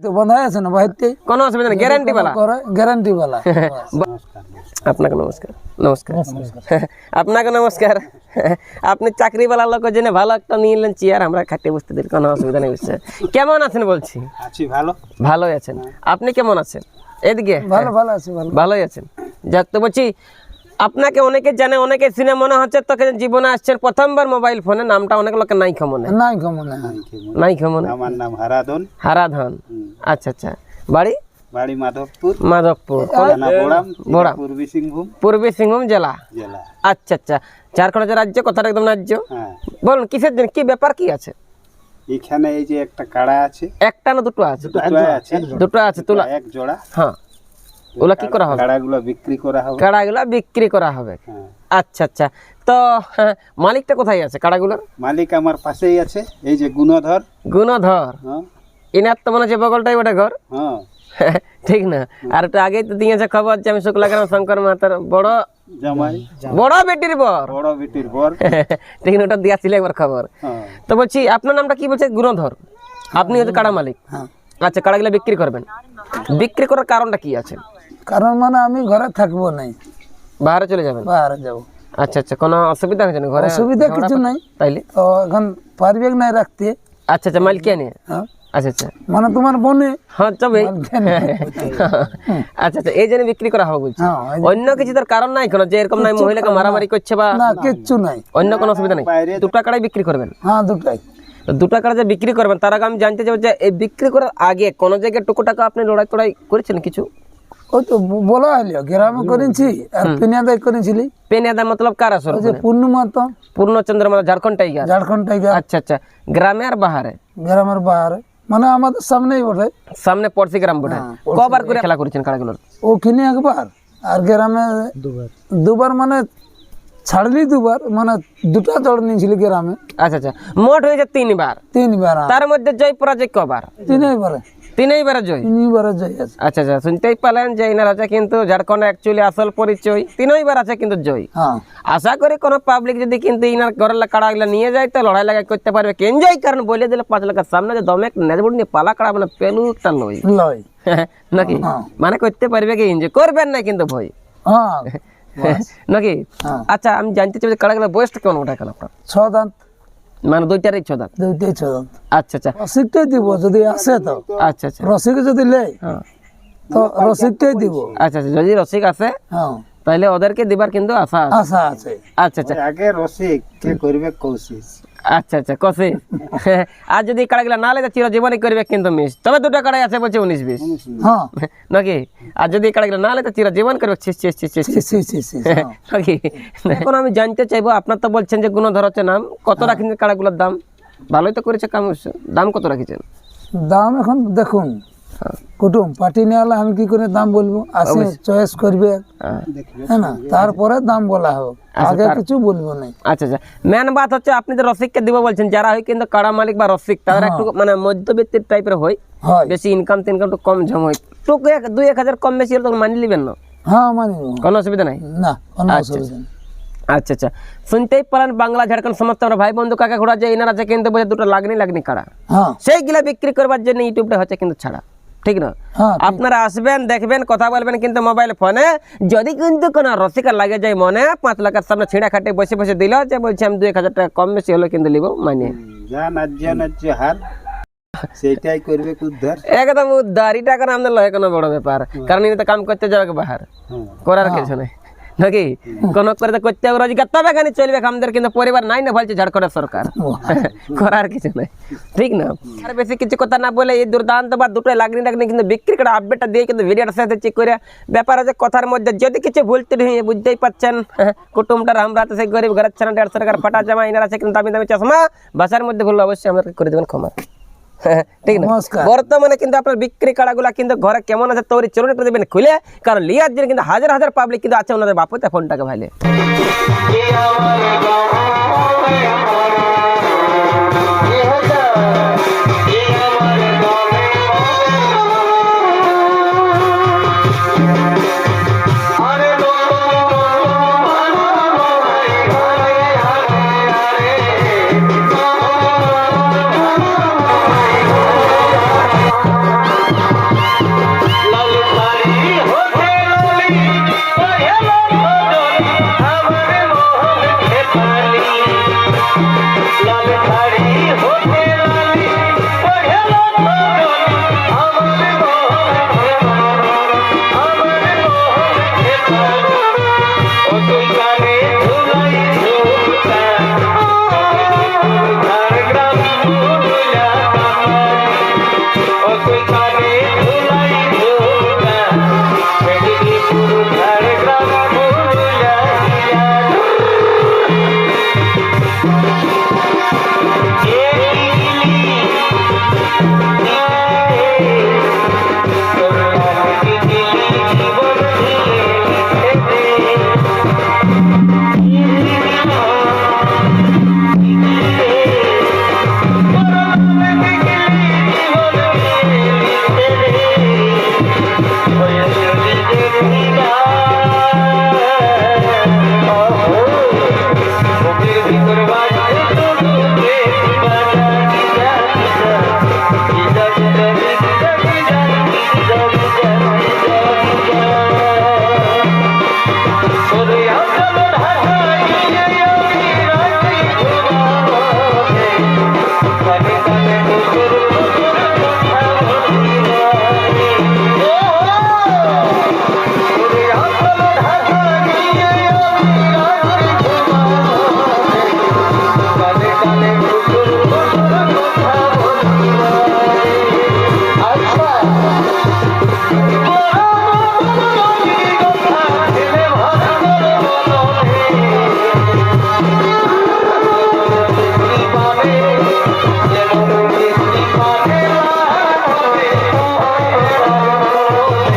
তো বন্ধ আছে না বাহিরতে কোনো অসুবিধা নেই গ্যারান্টি বালা। গ্যারান্টি वाला আপনাকে নমস্কার নমস্কার। আপনাকে নমস্কার। আপনি চাকরিওয়ালা লোক জেনে ভালো একটা নিয়ে এলেন চেয়ার আমরা খাটিয়ে বসতে দিল কোনো অসুবিধা নেই বুঝছে কেমন আছেন বলছি? আছি ভালো। ভালোই আছেন। আপনি কেমন আছেন? এদিকে? ভালো ভালো আছে ভালো। ভালোই আছেন। যাক তো বলছি আপনাকে অনেকে জানে অনেকে সিনে মনে হচ্ছে তোকে জীবনে আসছেন প্রথমবার মোবাইল ফোনে নামটা অনেক লোকের নাই খমনে নাই হয় নাই খমনে আমার নাম হারাদন হারাধন। আচ্ছা আচ্ছা। বাড়ি? বাড়ি মাধবপুর। মাধবপুর। থানা বোড়াম। পূর্বী সিংভূম। পূর্বী সিংভূম জেলা? জেলা। আচ্ছা আচ্ছা। ঝাড়খণ্ড যে রাজ্য কথাটা একদম রাজ্য হ্যাঁ। বলুন কিসের জন্য কি ব্যাপার কি আছে? এখানে এই যে একটা কাড়া আছে। একটা না দুটো আছে? দুটো আছে। দুটো আছে তুলা। এক জোড়া। হ্যাঁ। ওগুলা কি করা হবে? কাড়াগুলো বিক্রি করা হবে। কাড়াগুলা বিক্রি করা হবে। হ্যাঁ। আচ্ছা আচ্ছা। তো হ্যাঁ, মালিকটা কোথায় আছে কাড়াগুলোর? মালিক আমার পাশেই আছে এই যে গুণধর। গুণধর? হ্যাঁ। ইনার তো মনে হচ্ছে বগলটাই ওটা ঘর। হ্যাঁ। ঠিক না? আর একটু আগেই তো দিয়েছে খবর যে আমি শুক্লাগ্রাম শঙ্কর মাতার বড় জামাই। বড় বেটির বর। বড় বেটির বর। ঠিক না ওটা দিয়েছিল একবার খবর। হ্যাঁ। তো বলছি আপনার নামটা কি বলছে? গুণধর। আপনি হচ্ছে কাড়া মালিক। হ্যাঁ। আচ্ছা কাড়াগুলো বিক্রি করবেন। বিক্রি করার কারণটা কি আছে? কারণ মানে আমি ঘরে থাকব নাই। বাইরে চলে যাবেন? বাইরে যাব। আচ্ছা আচ্ছা কোনো অসুবিধা হয়েছে না? ঘরে অসুবিধা কিছু নাই। তাইলে? তো এখন পারবে নাই রাখতে। আচ্ছা আচ্ছা মালিকিয়া নিয়ে হ্যাঁ। আচ্ছা আচ্ছা। মানে তোমার বনে। হ্যাঁ তবে। আচ্ছা আচ্ছা এই জন্য বিক্রি করা হবে বলছি। হ্যাঁ অন্য কিছু তার কারণ নাই কোনো? যে এরকম নাই মহিলাকে মারামারি করছে বা না কিচ্ছু নাই। অন্য কোনো অসুবিধা নেই? টাকাটাই বিক্রি করবেন? হ্যাঁ দুটাই। তো দু টাকার যে বিক্রি করবেন তার আগে আমি জানতে চাইব যে এই বিক্রি করার আগে কোন জায়গায় টুকু টাকা আপনি লড়াই টড়াই করেছেন কিছু? ওই তো ব- বলা হইল গ্রামে করেছি আর পিনিয়াদাই করেছিলি পেনিয়াদা মতলব কার আসর যে পূর্ণিমা পূর্ণচন্দ্র মানে ঝাড়খণ্ড টাইগার। ঝাড়খণ্ড টাইগার। আচ্ছা আচ্ছা। গ্রামে আর বাহারে? গ্রামের বাইরে মানে আমাদের সামনেই বটে। সামনে পড়শি গ্রাম বটে। কবার করে খেলা করেছেন ওখানে একবার। আর গ্রামে দুবার। মানে ছাড়লি দুবার মানে দুটা নিয়েছিলি গ্রামে। আচ্ছা আচ্ছা। মোট হয়েছে তিনবার। তিনবার হ্যাঁ। তার মধ্যে জয় পরাজয় কবার? তিনবারে। তিনইবারে জয়? আছে। আচ্ছা আচ্ছা শুনতেই পেলেন যে ইনার আছে কিন্তু ঝাড়খণ্ড অ্যাকচুয়ালি আসল পরিচয়। তিনইবার আছে কিন্তু জয়। হ্যাঁ। আশা করি কোনো পাবলিক যদি কিন্তু ইনার ঘরের কাড়াগুলো নিয়ে যায় তো লড়াই লাগাই করতে পারবে। যাই কারণ বলে দিলে পাঁচ লাখের সামনে যে দমে নেজবুড নিয়ে পালা কাড়া মানে পেলুকটা লই লয়। নাকি? মানে করতে পারবে কি? এনজয় করবেন না কিন্তু ভয়। হ্যাঁ। নাকি? হ্যাঁ। আচ্ছা আমি জানতে চাই কাড়াগুলো বয়সটা কেমন ওটা আপনার? ছ দাঁত মানে দুইটারই ছদাত দুইটাই ছ দাঁত আচ্ছা আচ্ছা। রসিদটাই দিব যদি আসে তো। আচ্ছা আচ্ছা। রসিক যদি লে হ্যাঁ। তো রসিদটাই দিব। আচ্ছা আচ্ছা যদি রসিক আছে হ্যাঁ। তাহলে ওদেরকে দিবার কিন্তু আশা আছে। আশা আছে। আচ্ছা আচ্ছা। আগে রসিক কে করবে কৌশিস। আচ্ছা আচ্ছা কষে আর যদি কাড়াগুলা না লাগে চিরজীবনই করবে কিন্তু মিস। তবে দুটো কাড়াই আছে বলছে উনিশ বিশ। হ্যাঁ। নাকি? আর যদি কাড়াগুলা না লাগে চিরজীবন করবে ছিস ছিস ছিস ছিস হ্যাঁ। নাকি? এখন আমি জানতে চাইব আপনার তো বলছেন যে গুণ হচ্ছে নাম কত রাখেন কাড়াগুলোর দাম? ভালোই তো করেছে কাম। দাম কত রাখিছেন? দাম এখন দেখুন কুটুম পার্টি নিয়ে এলে আমি কি করে দাম বলব? আসে চয়েস করবে। হ্যাঁ। হ্যাঁ না? তারপরে দাম বলা হবে আগে কিছু বলব না আচ্ছা আচ্ছা। মেন বাত হচ্ছে আপনি যে রসিককে দিব বলছেন যারা হয় কিন্তু কাড়া মালিক বা রসিক তারা একটু মানে মধ্যবিত্তির টাইপের হয়। হয়। বেশি ইনকাম টিনকাম একটু কম ঝম হয়। টুকু এক দুই এক হাজার কম বেশি হলে তখন মানি নেবেন না? হ্যাঁ মানি কোনো অসুবিধা নাই? না কোনো অসুবিধা নেই। আচ্ছা আচ্ছা। শুনতেই পারেন বাংলা ঝাড়খণ্ড সমস্ত আমরা ভাই বন্ধু কাকা ঘোড়া যে ইনার আছে কিন্তু বলে দুটো লাগনি লাগনি কাড়া। হ্যাঁ। সেইগুলা বিক্রি করবার জন্য ইউটিউবটা হচ্ছে কিন্তু ছাড়া। ঠিক না? হ্যাঁ আপনারা আসবেন দেখবেন কথা বলবেন কিন্তু মোবাইল ফোনে যদি কিন্তু কোনো রসিকা লাগে যায় মনে পাঁচ লাখের সামনে ছিঁড়া খাটে বসে বসে দিল যে বলছি আমি দুই এক হাজার টাকা কম বেশি হলে কিন্তু নিব মানে। হার সেইটাই করবে উদ্ধার। একদম দাড়িটা এখন আমাদের লয় কোনো বড় ব্যাপার। কারণ এটা কাম করতে যাবে বাহার। হ্যাঁ করার কিছু নেই। নাকি? কোন করে তো করতে হবে রোজগার তবে খানি চলবে আমাদের কিন্তু পরিবার নাই না বলছে ঝাড়খণ্ডের সরকার। করার কিছু নাই। ঠিক না? আর বেশি কিছু কথা না বলে এই দুর্দান্ত বা দুটো লাগনি লাগনি কিন্তু বিক্রি করে আপডেটটা দিয়ে কিন্তু ভিডিওটার সাথে চেক করে ব্যাপার আছে কথার মধ্যে যদি কিছু ভুলতে নেই বুঝতেই পাচ্ছেন কুটুমটার আমরা তো সেই গরিব ঘরের ছেলে দেড়শো টাকার ফাটা জামা ইনার আছে কিন্তু দামি দামি চশমা বাসার মধ্যে ভুল অবশ্যই আমাদেরকে করে দেবেন ক্ষমা। ঠিক না? বর্তমানে কিন্তু আপনার বিক্রি কাড়াগুলা কিন্তু ঘরে কেমন আছে তৈরি চলুন একটু খুলে কারণ লিয়ার জন্য কিন্তু হাজার হাজার পাবলিক কিন্তু আছে ওনাদের বাপুতে ফোনটাকে ভাইলে। Yeah.